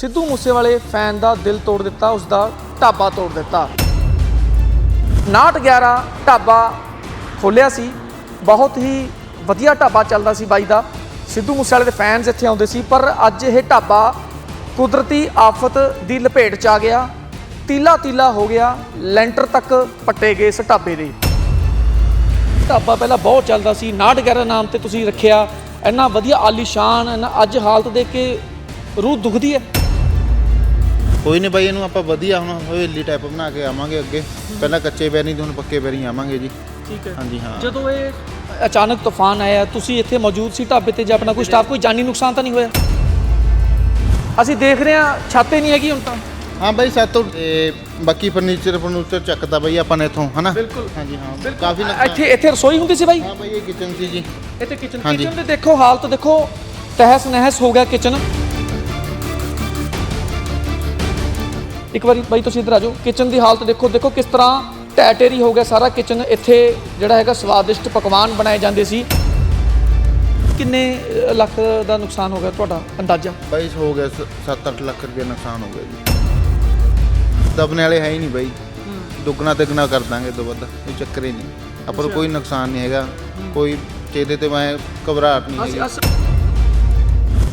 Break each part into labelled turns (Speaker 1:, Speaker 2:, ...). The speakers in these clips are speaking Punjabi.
Speaker 1: ਸਿੱਧੂ ਮੂਸੇਵਾਲੇ ਫੈਨ ਦਾ ਦਿਲ ਤੋੜ ਦਿੱਤਾ ਉਸ ਦਾ ਢਾਬਾ ਤੋੜ ਦਿੱਤਾ। 911 ਢਾਬਾ ਖੋਲਿਆ ਸੀ। ਬਹੁਤ ਹੀ ਵਧੀਆ ਢਾਬਾ ਚੱਲਦਾ ਸੀ ਬਾਈ ਦਾ। ਸਿੱਧੂ ਮੂਸੇਵਾਲੇ ਦੇ ਫੈਨਸ ਇੱਥੇ ਆਉਂਦੇ ਸੀ, ਪਰ ਅੱਜ ਇਹ ਢਾਬਾ ਕੁਦਰਤੀ ਆਫਤ ਦੀ ਲਪੇਟ ਚ ਆ ਗਿਆ। ਤੀਲਾ ਤੀਲਾ ਹੋ ਗਿਆ, ਲੈਂਟਰ ਤੱਕ ਪੱਟੇ ਗਏ ਇਸ ਢਾਬੇ ਦੇ। ਢਾਬਾ ਪਹਿਲਾਂ ਬਹੁਤ ਚੱਲਦਾ ਸੀ 911 ਨਾਮ ਤੇ ਤੁਸੀਂ ਰੱਖਿਆ। ਇੰਨਾ ਵਧੀਆ ਆਲੀਸ਼ਾਨ, ਇੰਨਾ ਅੱਜ ਹਾਲਤ ਦੇਖ ਕੇ ਰੂਹ ਦੁਖਦੀ ਹੈ।
Speaker 2: ਕੋਈ ਨਹੀਂ ਬਾਈ ਇਹਨੂੰ ਆਪਾਂ ਵਧੀਆ ਹੁਣ ਹਵੇਲੀ ਟਾਈਪ ਬਣਾ ਕੇ ਆਵਾਂਗੇ ਅੱਗੇ। ਪਹਿਲਾਂ ਕੱਚੇ ਪੈਰੀ ਤੇ ਹੁਣ ਪੱਕੇ ਪੈਰੀ ਆਵਾਂਗੇ ਜੀ।
Speaker 1: ਠੀਕ ਹੈ।
Speaker 2: ਹਾਂਜੀ ਹਾਂ।
Speaker 1: ਜਦੋਂ ਇਹ ਅਚਾਨਕ ਤੂਫਾਨ ਆਇਆ ਤੁਸੀਂ ਇੱਥੇ ਮੌਜੂਦ ਸੀ ਢਾਬੇ ਤੇ ਜਾਂ ਆਪਣਾ ਕੋਈ ਸਟਾਫ ਕੋਈ ਜਾਨੀ ਨੁਕਸਾਨ ਤਾਂ ਨਹੀਂ ਹੋਇਆ? ਅਸੀਂ ਦੇਖ ਰਹੇ ਹਾਂ ਛਾਤੇ ਨਹੀਂ ਹੈਗੀ ਹੁਣ ਤਾਂ।
Speaker 2: ਹਾਂ ਬਾਈ ਸਾਤੋਂ ਤੇ ਬਾਕੀ ਫਰਨੀਚਰ ਫਰਨੂਚਰ ਚੱਕਦਾ ਬਾਈ ਆਪਾਂ ਨੇ ਇੱਥੋਂ ਹਨਾ?
Speaker 1: ਬਿਲਕੁਲ।
Speaker 2: ਹਾਂਜੀ ਹਾਂ। ਕਾਫੀ
Speaker 1: ਇੱਥੇ ਇੱਥੇ ਰਸੋਈ ਹੁੰਦੀ ਸੀ ਬਾਈ?
Speaker 2: ਹਾਂ ਬਾਈ ਇਹ ਕਿਚਨ ਸੀ ਜੀ।
Speaker 1: ਇੱਥੇ ਕਿਚਨ। ਕਿਚਨ ਦੇ ਦੇਖੋ ਹਾਲਤ ਦੇਖੋ ਤਹਿਸ ਨਹਿਸ ਹੋ ਗਿਆ ਕਿਚਨ ਇੱਕ ਵਾਰੀ ਬਾਈ ਤੁਸੀਂ ਇੱਧਰ ਆ ਜਾਓ। ਕਿਚਨ ਦੀ ਹਾਲਤ ਦੇਖੋ ਦੇਖੋ ਕਿਸ ਤਰ੍ਹਾਂ ਟੈਟੇਰੀ ਹੋ ਗਿਆ ਸਾਰਾ ਕਿਚਨ ਇੱਥੇ ਜਿਹੜਾ ਹੈਗਾ ਸਵਾਦਿਸ਼ਟ ਪਕਵਾਨ ਬਣਾਏ ਜਾਂਦੇ ਸੀ। ਕਿੰਨੇ ਲੱਖ ਦਾ ਨੁਕਸਾਨ ਹੋ ਗਿਆ ਤੁਹਾਡਾ ਅੰਦਾਜ਼ਾ?
Speaker 2: ਬਾਈ ਹੋ ਗਿਆ 7-8 ਲੱਖ ਰੁਪਏ ਨੁਕਸਾਨ ਹੋ ਗਿਆ ਜੀ। ਦਬਨੇ ਵਾਲੇ ਹੈ ਹੀ ਨਹੀਂ ਬਾਈ। ਦੁੱਗਣਾ ਤਿੱਗਣਾ ਕਰ ਦਾਂਗੇ ਤੋਂ ਵੱਧ ਇਹ ਚੱਕਰ ਹੀ ਨਹੀਂ। ਆਪਾਂ ਨੂੰ ਕੋਈ ਨੁਕਸਾਨ ਨਹੀਂ ਹੈਗਾ। ਕੋਈ ਚੇਦੇ ਤੇ ਮੈਂ ਘਬਰਾਹਟ ਨਹੀਂ ਹੈਗੀ।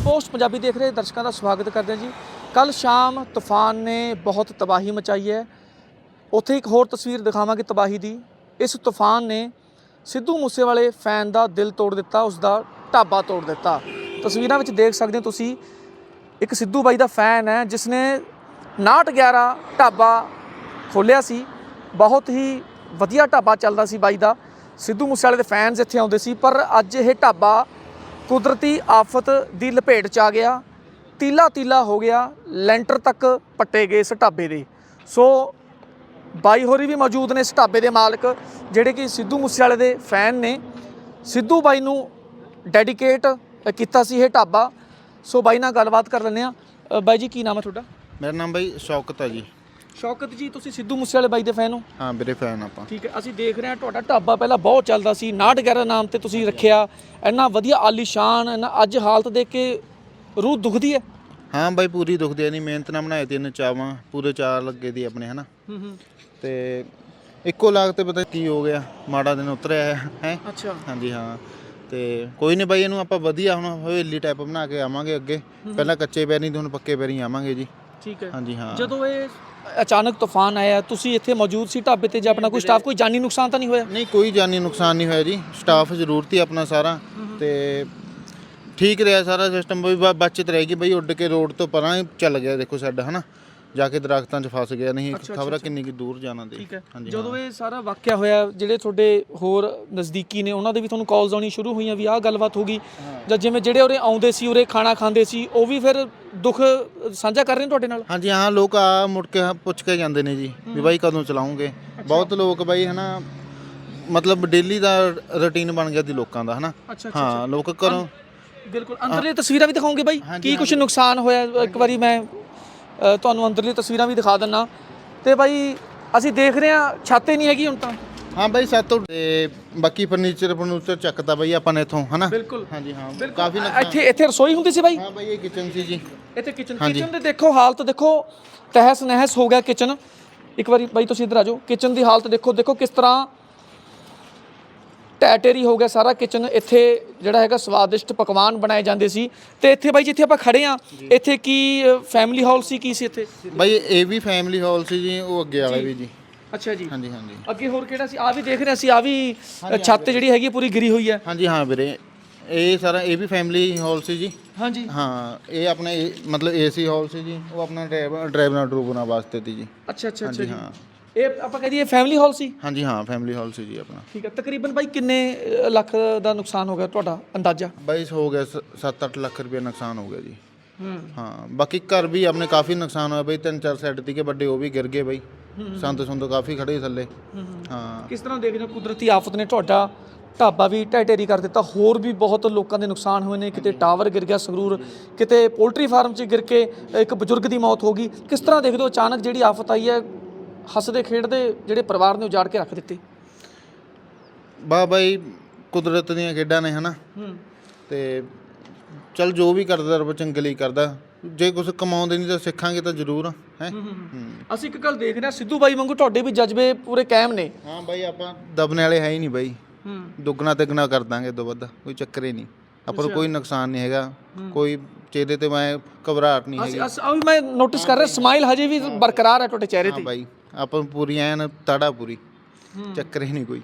Speaker 1: ਪੋਸਟ ਪੰਜਾਬੀ ਦੇਖ ਰਹੇ ਦਰਸ਼ਕਾਂ ਦਾ ਸਵਾਗਤ ਕਰਦੇ ਹਾਂ ਜੀ। ਕੱਲ ਸ਼ਾਮ ਤੂਫਾਨ ਨੇ ਬਹੁਤ ਤਬਾਹੀ ਮਚਾਈ ਹੈ। ਉੱਥੇ ਇੱਕ ਹੋਰ ਤਸਵੀਰ ਦਿਖਾਵਾਂਗੇ ਤਬਾਹੀ ਦੀ। ਇਸ ਤੂਫਾਨ ਨੇ ਸਿੱਧੂ ਮੂਸੇਵਾਲੇ ਫੈਨ ਦਾ ਦਿਲ ਤੋੜ ਦਿੱਤਾ, ਉਸ ਦਾ ਢਾਬਾ ਤੋੜ ਦਿੱਤਾ। ਤਸਵੀਰਾਂ ਵਿੱਚ ਦੇਖ ਸਕਦੇ ਹੋ ਤੁਸੀਂ, ਇੱਕ ਸਿੱਧੂ ਬਾਈ ਦਾ ਫੈਨ ਹੈ ਜਿਸ ਨੇ 911 ਢਾਬਾ ਖੋਲਿਆ ਸੀ। ਬਹੁਤ ਹੀ ਵਧੀਆ ਢਾਬਾ ਚੱਲਦਾ ਸੀ ਬਾਈ ਦਾ। ਸਿੱਧੂ ਮੂਸੇਵਾਲੇ ਦੇ ਫੈਨਸ ਇੱਥੇ ਆਉਂਦੇ ਸੀ, ਪਰ ਅੱਜ ਇਹ ਢਾਬਾ ਕੁਦਰਤੀ ਆਫਤ ਦੀ ਲਪੇਟ ਚ ਆ ਗਿਆ। ਤੀਲਾ ਤੀਲਾ ਹੋ ਗਿਆ ਲੈਂਟਰ ਤੱਕ ਪੱਟੇ ਗਏ ਇਸ ਢਾਬੇ ਦੇ। ਸੋ ਬਾਈ ਹੋਰੀ ਵੀ ਮੌਜੂਦ ਨੇ ਇਸ ਢਾਬੇ ਦੇ ਮਾਲਕ ਜਿਹੜੇ ਕਿ ਸਿੱਧੂ ਮੂਸੇਵਾਲੇ ਦੇ ਫੈਨ ਨੇ। ਸਿੱਧੂ ਬਾਈ ਨੂੰ ਡੈਡੀਕੇਟ ਕੀਤਾ ਸੀ ਇਹ ਢਾਬਾ। ਸੋ ਬਾਈ ਨਾਲ ਗੱਲਬਾਤ ਕਰ ਲੈਂਦੇ ਆ ਬਾਈ ਜੀ ਕੀ ਨਾਮ ਹੈ ਤੁਹਾਡਾ?
Speaker 2: ਮੇਰਾ ਨਾਮ ਬਾਈ ਸ਼ੌਕਤ ਆ ਜੀ।
Speaker 1: ਸ਼ੌਕਤ ਜੀ ਤੁਸੀਂ ਸਿੱਧੂ ਮੂਸੇਵਾਲੇ ਬਾਈ ਦੇ ਫੈਨ ਹੋ?
Speaker 2: ਹਾਂ ਵੀਰੇ ਫੈਨ ਆਪਾਂ।
Speaker 1: ਠੀਕ ਹੈ ਅਸੀਂ ਦੇਖ ਰਹੇ ਹਾਂ ਤੁਹਾਡਾ ਢਾਬਾ ਪਹਿਲਾਂ ਬਹੁਤ ਚੱਲਦਾ ਸੀ 911 ਨਾਮ ਤੇ ਤੁਸੀਂ ਰੱਖਿਆ। ਇੰਨਾ ਵਧੀਆ ਆਲੀਸ਼ਾਨ ਇੰਨਾ ਅੱਜ ਹਾਲਤ ਦੇਖ ਕੇ ਰੂਹ ਦੁਖਦੀ ਹੈ।
Speaker 2: ਹਾਂ ਬਾਈ ਪੂਰੀ ਦੁਖਦੀ ਨਹੀਂ ਮਿਹਨਤ ਨਾਲ ਬਣਾਏ ਤਿੰਨ ਚਾਵਾਂ ਪੂਰੇ ਚਾਰ ਲੱਗੇ ਦੀ ਆਪਣੇ ਹਨਾ?
Speaker 1: ਹੂੰ ਹੂੰ।
Speaker 2: ਤੇ ਇੱਕੋ ਲਾਗ ਤੇ ਪਤਾ ਕੀ ਹੋ ਗਿਆ ਮਾੜਾ ਦਿਨ ਉਤਰਿਆ ਹੈ ਹੈ?
Speaker 1: ਅੱਛਾ।
Speaker 2: ਹਾਂਜੀ ਹਾਂ। ਤੇ ਕੋਈ ਨਹੀਂ ਬਾਈ ਇਹਨੂੰ ਆਪਾਂ ਵਧੀਆ ਹੁਣ ਹਵੇਲੀ ਟਾਈਪ ਬਣਾ ਕੇ ਆਵਾਂਗੇ ਅੱਗੇ। ਪਹਿਲਾਂ ਕੱਚੇ ਪੈਰੀ ਤੇ ਹੁਣ ਪੱਕੇ ਪੈਰੀ ਆਵਾਂਗੇ ਜੀ।
Speaker 1: ਠੀਕ ਹੈ।
Speaker 2: ਹਾਂਜੀ ਹਾਂ।
Speaker 1: ਜਦੋਂ ਇਹ ਅਚਾਨਕ ਤੂਫਾਨ ਆਇਆ ਤੁਸੀਂ ਇੱਥੇ ਮੌਜੂਦ ਸੀ ਢਾਬੇ ਤੇ ਜਾਂ ਆਪਣਾ ਕੋਈ ਸਟਾਫ ਕੋਈ ਜਾਨੀ ਨੁਕਸਾਨ ਤਾਂ ਨਹੀਂ ਹੋਇਆ?
Speaker 2: ਨਹੀਂ ਕੋਈ ਜਾਨੀ ਨੁਕਸਾਨ ਨਹੀਂ ਹੋਇਆ ਜੀ। ਸਟਾਫ ਜ਼ਰੂਰ ਤੀ ਆਪਣਾ ਸਾਰਾ। ਤੇ ਠੀਕ ਰਿਹਾ ਸਾਰਾ ਸਿਸਟਮ ਵੀ ਬ- ਬਚਤ ਰਹਿ ਗਈ ਬਈ ਉੱਡ ਕੇ ਰੋਡ ਤੋਂ ਪਰਾਂ ਹੀ ਚੱਲ ਗਿਆ ਦੇਖੋ ਸਾਡਾ ਹਨਾ? ਜਾ ਕੇ ਦਰਖਤਾਂ 'ਚ ਫਸ ਗਿਆ ਨਹੀਂ
Speaker 1: ਅੱਛਾ,
Speaker 2: ਖਬਰ ਕਿੰਨੀ ਕੁ ਦੂਰ ਜਾਣਾ ਦੇ।
Speaker 1: ਠੀਕ ਹੈ। ਜਦੋਂ ਇਹ ਸਾਰਾ ਵਾਕਿਆ ਹੋਇਆ ਜਿਹੜੇ ਤੁਹਾਡੇ ਹੋਰ ਨਜ਼ਦੀਕੀ ਨੇ ਉਹਨਾਂ ਦੇ ਵੀ ਤੁਹਾਨੂੰ ਕਾਲਸ ਆਉਣੀ ਸ਼ੁਰੂ ਹੋਈਆਂ ਵੀ ਆਹ ਗੱਲਬਾਤ ਹੋ ਗਈ। ਜਾਂ ਜਿਵੇਂ ਜਿਹੜੇ ਉਰੇ ਆਉਂਦੇ ਸੀ ਉਰੇ ਖਾਣਾ ਖਾਂਦੇ ਸੀ ਉਹ ਵੀ ਫਿਰ ਦੁੱਖ ਸਾਂਝਾ ਕਰ ਰਹੇ ਨੇ ਤੁਹਾਡੇ ਨਾਲ?
Speaker 2: ਹਾਂਜੀ ਹਾਂ ਲੋਕ ਆ ਮੁੜ ਕੇ ਪੁੱਛ ਕੇ ਜਾਂਦੇ ਨੇ ਜੀ ਵੀ ਬਾਈ ਕਦੋਂ ਚਲਾਉਂਗੇ? ਬਹੁਤ ਲੋਕ ਬਾਈ ਹਨਾ ਮਤਲਬ ਡੇਲੀ ਦਾ ਰੁਟੀਨ ਬਣ ਗਿਆ ਦੀ ਲੋਕਾਂ ਦਾ ਹਨਾ?
Speaker 1: ਅੱਛਾ
Speaker 2: ਹਾਂ ਲੋਕ ਘਰੋਂ
Speaker 1: ਬਿਲਕੁਲ ਅੰਦਰਲੀ ਤਸਵੀਰਾਂ ਵੀ ਦਿਖਾਉਂਗੇ ਬਾਈ ਕੀ ਕੁਝ ਨੁਕਸਾਨ ਹੋਇਆ ਇੱਕ ਵਾਰੀ ਮੈਂ ਅ, ਤੁਹਾਨੂੰ ਅੰਦਰਲੀ ਤਸਵੀਰਾਂ ਵੀ ਦਿਖਾ ਦਿੰਨਾ। ਤੇ ਬਾਈ ਅਸੀਂ ਦੇਖ ਰਹੇ ਹਾਂ ਛਾਤੇ ਨਹੀਂ ਹੈਗੀ ਹੁਣ ਤਾਂ।
Speaker 2: ਹਾਂ ਬਾਈ ਸਾਤੋਂ ਤੇ ਬਾਕੀ ਫਰਨੀਚਰ ਫਰਨੂਚਰ ਚੱਕਦਾ ਬਾਈ ਆਪਾਂ ਨੇ ਇੱਥੋਂ ਹਨਾ?
Speaker 1: ਬਿਲਕੁਲ।
Speaker 2: ਹਾਂਜੀ ਹਾਂ। ਕਾਫੀ ਨੁਕਸਾਨ।
Speaker 1: ਇੱਥੇ ਇੱਥੇ ਰਸੋਈ ਹੁੰਦੀ ਸੀ ਬਾਈ?
Speaker 2: ਹਾਂ ਬਾਈ ਇਹ ਕਿਚਨ ਸੀ ਜੀ।
Speaker 1: ਇੱਥੇ ਕਿਚਨ। ਕਿਚਨ ਦੇ ਦੇਖੋ ਹਾਲਤ ਦੇਖੋ ਤਹਿਸ ਨਹਿਸ ਹੋ ਗਿਆ ਕਿਚਨ ਇੱਕ ਵਾਰੀ ਬਾਈ ਤੁਸੀਂ ਇੱਧਰ ਆ ਜਾਓ ਕਿਚਨ ਦੀ ਹਾਲਤ ਦੇਖੋ ਦੇਖੋ ਕਿਸ ਤਰ੍ਹਾਂ ਟੈਟੇਰੀ ਹੋ ਗਿਆ ਸਾਰਾ ਕਿਚਨ ਇੱਥੇ ਜਿਹੜਾ ਹੈਗਾ ਸਵਾਦਿਸ਼ਟ ਪਕਵਾਨ ਬਣਾਏ ਜਾਂਦੇ ਸੀ। ਤੇ ਇੱਥੇ ਬਾਈ ਜਿੱਥੇ ਆਪਾਂ ਖੜੇ ਆ ਇੱਥੇ ਕੀ ਫੈਮਿਲੀ ਹਾਲ ਸੀ ਕੀ ਸੀ ਇੱਥੇ?
Speaker 2: ਬਾਈ ਇਹ ਵੀ ਫੈਮਿਲੀ ਹਾਲ ਸੀ ਜੀ ਉਹ ਅੱਗੇ ਵਾਲਾ ਵੀ ਜੀ।
Speaker 1: ਅੱਛਾ ਜੀ।
Speaker 2: ਹਾਂਜੀ ਹਾਂਜੀ।
Speaker 1: ਅੱਗੇ ਹੋਰ ਕਿਹੜਾ ਸੀ? ਆ ਵੀ ਦੇਖ ਰਹੇ ਸੀ ਆ ਵੀ ਛੱਤ ਜਿਹੜੀ ਹੈਗੀ ਪੂਰੀ ਗਿਰੀ ਹੋਈ ਹੈ
Speaker 2: ਹਾਂਜੀ ਹਾਂ ਵੀਰੇ। ਇਹ ਸਾਰਾ ਇਹ ਵੀ ਫੈਮਿਲੀ ਹਾਲ ਸੀ ਜੀ।
Speaker 1: ਹਾਂਜੀ।
Speaker 2: ਹਾਂ ਇਹ ਆਪਣਾ ਮਤਲਬ ਏਸੀ ਹਾਲ ਸੀ ਜੀ ਉਹ ਆਪਣਾ ਡਰਾਈਵਰ ਡਰਾਈਵਰਾਂ ਡਰੂਵਰਾਂ ਵਾਸਤੇ ਤੀ ਜੀ।
Speaker 1: ਅੱਛਾ ਅੱਛਾ ਅੱਛਾ ਜੀ।
Speaker 2: ਹਾਂ।
Speaker 1: ਇਹ ਆਪਾਂ ਕਹਦੇ ਇਹ ਫੈਮਿਲੀ ਹਾਲ ਸੀ?
Speaker 2: ਹਾਂਜੀ ਹਾਂ ਫੈਮਿਲੀ ਹਾਲ ਸੀ ਜੀ ਆਪਣਾ।
Speaker 1: ਠੀਕ ਹੈ ਤਕਰੀਬਨ ਬਾਈ ਕਿੰਨੇ ਅ, ਲੱਖ ਦਾ ਨੁਕਸਾਨ ਹੋ ਗਿਆ ਤੁਹਾਡਾ ਅੰਦਾਜ਼ਾ?
Speaker 2: ਬਾਈ ਹੋ ਗਿਆ 7-8 ਲੱਖ ਰੁਪਏ ਨੁਕਸਾਨ ਹੋ ਗਿਆ ਜੀ।
Speaker 1: ਹੂੰ।
Speaker 2: ਹਾਂ ਬਾਕੀ ਘਰ ਵੀ ਆਪਣੇ ਕਾਫੀ ਨੁਕਸਾਨ ਹੋਇਆ ਬਈ ਤਿੰਨ ਚਾਰ ਸੈੱਟ ਸੀਗੇ ਵੱਡੇ ਉਹ ਵੀ ਗਿਰ ਗਏ ਬਈ। ਸੰਦ ਸੁੰਦ ਕਾਫੀ ਖੜੇ ਥੱਲੇ। ਹਾਂ
Speaker 1: ਕਿਸ ਤਰ੍ਹਾਂ ਦੇਖਦੇ ਹੋ ਕੁਦਰਤੀ ਆਫਤ ਨੇ ਤੁਹਾਡਾ? ਢਾਬਾ ਵੀ ਢਹਿ ਢੇਰੀ ਕਰ ਦਿੱਤਾ ਹੋਰ ਵੀ ਬਹੁਤ ਲੋਕਾਂ ਦੇ ਨੁਕਸਾਨ ਹੋਏ ਨੇ ਕਿਤੇ ਟਾਵਰ ਗਿਰ ਗਿਆ ਸੰਗਰੂਰ ਕਿਤੇ ਪੋਲਟਰੀ ਫਾਰਮ 'ਚ ਗਿਰ ਕੇ ਇੱਕ ਬਜ਼ੁਰਗ ਦੀ ਮੌਤ ਹੋ ਗਈ। ਕਿਸ ਤਰ੍ਹਾਂ ਦੇਖਦੇ ਹੋ ਅਚਾਨਕ ਜਿਹੜੀ ਆਫਤ ਆਈ ਹੈ ਹੱਸਦੇ ਖੇਡਦੇ ਜਿਹੜੇ ਪਰਿਵਾਰ ਨੇ ਉਜਾੜ ਕੇ ਰੱਖ ਦਿੱਤੇ।
Speaker 2: ਬਾ ਬਾਈ ਕੁਦਰਤ ਦੀਆਂ ਖੇਡਾਂ ਨੇ ਹਨਾ?
Speaker 1: ਹੂੰ।
Speaker 2: ਤੇ ਚਲ ਜੋ ਵੀ ਕਰਦਾ ਰੱਬ ਚੰਗੇ ਲਈ ਕਰਦਾ। ਜੇ ਕੁਝ ਕਮਾਉਂਦੇ ਨਹੀਂ ਤਾਂ ਸਿੱਖਾਂਗੇ ਤਾਂ ਜ਼ਰੂਰ ਹੈ?
Speaker 1: ਅਸੀਂ ਇੱਕ ਗੱਲ ਦੇਖ ਰਹੇ ਹਾਂ ਸਿੱਧੂ ਬਾਈ ਵਾਂਗੂ ਤੁਹਾਡੇ ਵੀ ਜਜ਼ਬੇ ਪੂਰੇ ਕਾਇਮ ਨੇ।
Speaker 2: ਹਾਂ ਬਾਈ ਆਪਾਂ ਦਬਨੇ ਵਾਲੇ ਹੈ ਹੀ ਨਹੀਂ ਬਾਈ।
Speaker 1: ਹੂੰ।
Speaker 2: ਦੁੱਗਣਾ ਤਿੱਗਣਾ ਕਰ ਦਾਂਗੇ ਦੋ ਵੱਧ ਕੋਈ ਚੱਕਰ ਹੀ ਨਹੀਂ। ਆਪਾਂ ਨੂੰ ਕੋਈ ਨੁਕਸਾਨ ਨਹੀਂ ਹੈਗਾ ਕੋਈ ਚਿਹਰੇ ਤੇ ਮੈਂ ਘਬਰਾਹਟ ਨਹੀਂ ਹੈਗੀ।
Speaker 1: ਅਸੀਂ ਵੀ ਮੈਂ ਨੋਟਿਸ ਕਰ ਰਿਹਾ ਸਮਾਈਲ ਹਜੇ ਵੀ ਬਰਕਰਾਰ ਹੈ ਤੁਹਾਡੇ ਚਿਹਰੇ
Speaker 2: ਹਾਂ
Speaker 1: ਤੇ।
Speaker 2: ਬਾਈ। ਆਪਾਂ ਨੂੰ ਪੂਰੀ ਐਨ ਤੜਾ ਪੂਰੀ ਚੱਕਰ ਹੀ ਨਹੀਂ ਕੋਈ।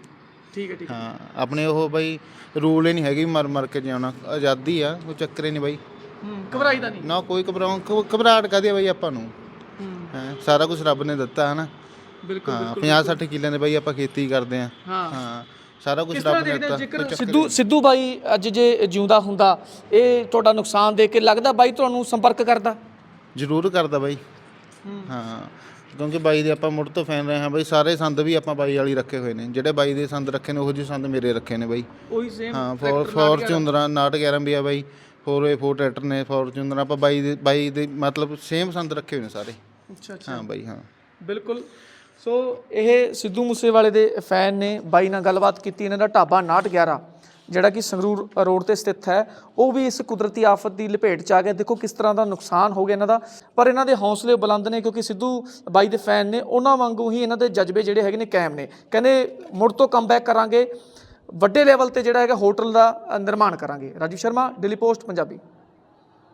Speaker 1: ਠੀਕ ਹੈ ਠੀਕ
Speaker 2: ਹਾਂ। ਆਪਣੇ ਉਹ ਬਾਈ ਰੂਲ ਹੀ ਨਹੀਂ ਹੈਗੇ ਵੀ ਮਰ ਮਰ ਕੇ ਜਿਉਣਾ ਆਜ਼ਾਦੀ ਆ ਕੋਈ ਚੱਕਰ ਹੀ ਨਹੀਂ ਬਾਈ।
Speaker 1: ਹੂੰ ਘਬਰਾਈ ਦਾ ਨਹੀਂ?
Speaker 2: ਨਾ ਕੋਈ ਘਬਰਾਉਂ ਘ- ਘਬਰਾਹਟ ਆ ਬਾਈ ਆਪਾਂ ਨੂੰ?
Speaker 1: ਹੂੰ।
Speaker 2: ਹੈਂ ਸਾਰਾ ਕੁਝ ਰੱਬ ਨੇ ਦਿੱਤਾ ਹਨਾ?
Speaker 1: ਬਿਲਕੁਲ
Speaker 2: ਹਾਂ 50 60 ਕਿੱਲਿਆਂ ਦੇ ਬਾਈ ਆਪਾਂ ਖੇਤੀ ਕਰਦੇ ਆ।
Speaker 1: ਹਾਂ।
Speaker 2: ਹਾਂ ਸਾਰਾ ਕੁਝ
Speaker 1: ਕਿਸ
Speaker 2: ਰੱਬ ਨੇ
Speaker 1: ਦੇਖਦੇ ਹੋ
Speaker 2: ਦਿੱਤਾ
Speaker 1: ਜੇਕਰ ਸਿੱਧੂ ਸਿੱਧੂ ਬਾਈ ਅੱਜ ਜੇ ਜਿਉਂਦਾ ਹੁੰਦਾ ਇਹ ਤੁਹਾਡਾ ਨੁਕਸਾਨ ਦੇਖ ਕੇ ਲੱਗਦਾ ਬਾਈ ਤੁਹਾਨੂੰ ਸੰਪਰਕ ਕਰਦਾ?
Speaker 2: ਜ਼ਰੂਰ ਕਰਦਾ ਬਾਈ।
Speaker 1: ਹੂੰ।
Speaker 2: ਕਿਉਂਕਿ ਬਾਈ ਦੇ ਆਪਾਂ ਮੁੱਢ ਤੋਂ ਫੈਨ ਰਹੇ ਹਾਂ ਬਾਈ ਸਾਰੇ ਸੰਦ ਵੀ ਆਪਾਂ ਬਾਈ ਵਾਲੀ ਰੱਖੇ ਹੋਏ ਨੇ। ਜਿਹੜੇ ਬਾਈ ਦੇ ਸੰਦ ਰੱਖੇ ਨੇ ਉਹੋ ਜਿਹੇ ਸੰਦ ਮੇਰੇ ਰੱਖੇ ਨੇ ਬਾਈ।
Speaker 1: ਉਹੀ ਸੇਮ
Speaker 2: ਹਾਂ ਫੋਰ ਫੋਰਚੂਨਰਾਂ 911 ਵੀ ਆ ਬਾਈ। 4A4 ਟਰੈਕਟਰ ਨੇ ਫੋਰਚੂਨਰ ਆਪਾਂ ਬਾਈ ਦੇ ਬਾਈ ਦੇ ਮਤਲਬ ਸੇਮ ਸੰਦ ਰੱਖੇ ਹੋਏ ਨੇ ਸਾਰੇ।
Speaker 1: ਅੱਛਾ ਅੱਛਾ।
Speaker 2: ਹਾਂ ਬਾਈ ਹਾਂ।
Speaker 1: ਬਿਲਕੁਲ। ਸੋ ਇਹ ਸਿੱਧੂ ਮੂਸੇਵਾਲੇ ਦੇ ਫੈਨ ਨੇ ਬਾਈ ਨਾਲ ਗੱਲਬਾਤ ਕੀਤੀ ਇਹਨਾਂ ਦਾ ਢਾਬਾ 911 ਜਿਹੜਾ ਕਿ ਸੰਗਰੂਰ ਰੋਡ ਤੇ ਸਥਿਤ ਹੈ, ਉਹ ਵੀ ਇਸ ਕੁਦਰਤੀ ਆਫਤ ਦੀ ਲਪੇਟ ਚ ਆ ਗਿਆ। ਦੇਖੋ ਕਿਸ ਤਰ੍ਹਾਂ ਦਾ ਨੁਕਸਾਨ ਹੋ ਗਿਆ ਇਹਨਾਂ ਦਾ। ਪਰ ਇਹਨਾਂ ਦੇ ਹੌਸਲੇ ਬੁਲੰਦ ਨੇ ਕਿਉਂਕਿ ਸਿੱਧੂ ਬਾਈ ਦੇ ਫੈਨ ਨੇ, ਉਹਨਾਂ ਵਾਂਗੂ ਹੀ ਇਹਨਾਂ ਦੇ ਜਜ਼ਬੇ ਜਿਹੜੇ ਹੈਗੇ ਨੇ ਕਾਇਮ ਨੇ। ਕਹਿੰਦੇ, ਮੁੜ ਤੋਂ ਕਮਬੈਕ ਕਰਾਂਗੇ, ਵੱਡੇ ਲੈਵਲ ਤੇ ਜਿਹੜਾ ਹੈਗਾ ਹੋਟਲ ਦਾ ਨਿਰਮਾਣ ਕਰਾਂਗੇ। Raju Sharma daily post Punjabi.